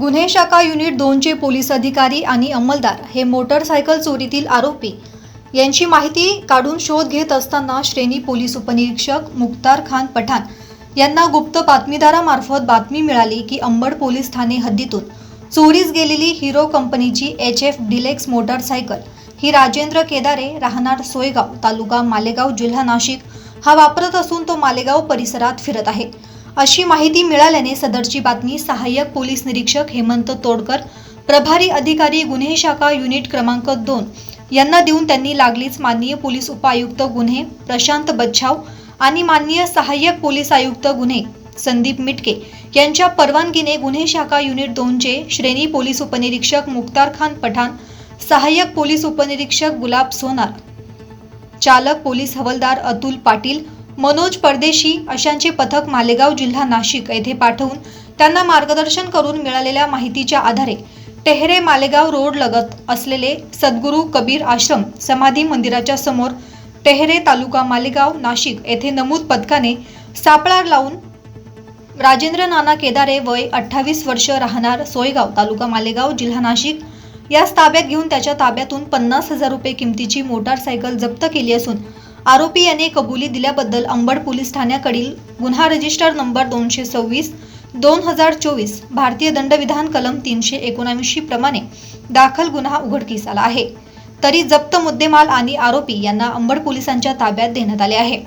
गुन्हे शाखा युनिट दोनचे पोलीस अधिकारी आणि अंमलदार हे मोटरसायकल चोरीतील आरोपी यांची माहिती काढून शोध घेत असताना श्रेणी पोलीस उपनिरीक्षक मुख्तार खान पठाण यांना गुप्त बातमीदारामार्फत बातमी मिळाली की अंबड पोलीस ठाणे हद्दीतून चोरीस गेलेली हिरो कंपनीची एच एफ डिलेक्स मोटारसायकल ही राजेंद्र केदारे राहणार सोयगाव तालुका मालेगाव जिल्हा नाशिक हा वापरत असून तो मालेगाव परिसरात फिरत आहे. अशी माहिती मिळाल्याने सदरची बातमी सहाय्यक पोलीस निरीक्षक हेमंत तोडकर प्रभारी अधिकारी गुन्हे शाखा युनिट क्रमांक दोन यांना देऊन त्यांनी लागलीच माननीय पोलीस उपायुक्त गुन्हे प्रशांत बच्छाव आणि माननीय सहाय्यक पोलीस आयुक्त गुन्हे संदीप मिटके यांच्या परवानगीने गुन्हे शाखा युनिट दोनचे श्रेणी पोलीस उपनिरीक्षक मुख्तार खान पठाण सहाय्यक पोलीस उपनिरीक्षक गुलाब सोनार चालक पोलीस हवलदार अतुल पाटील मनोज परदेशी अशांचे पथक मालेगाव जिल्हा नाशिक येथे पाठवून त्यांना मार्गदर्शन करून मिळालेल्या माहितीच्या आधारे टेहरे मालेगाव रोड लगत असलेले सद्गुरू कबीर आश्रम समाधी मंदिराच्या समोर टेहरे तालुका मालेगाव नाशिक येथे नमूद पथकाने सापळा लावून राजेंद्र नाना केदारे वय अठ्ठावीस वर्ष राहणार सोयगाव तालुका मालेगाव जिल्हा नाशिक. यास ताब्यात घेऊन त्याच्या ताब्यातून पन्नास हजार रुपये किमतीची मोटारसायकल जप्त केली असून आरोपी याने कबुली दिल्याबद्दल अंबड पोलीस ठाण्याकडील गुन्हा रजिस्टर नंबर दोनशे सव्वीस दोन हजार चोवीस भारतीय दंडविधान कलम तीनशे एकोणऐंशी प्रमाणे दाखल गुन्हा उघडकीस आला आहे. तरी जप्त मुद्देमाल आणि आरोपी यांना अंबड पोलिसांच्या ताब्यात देण्यात आले आहे.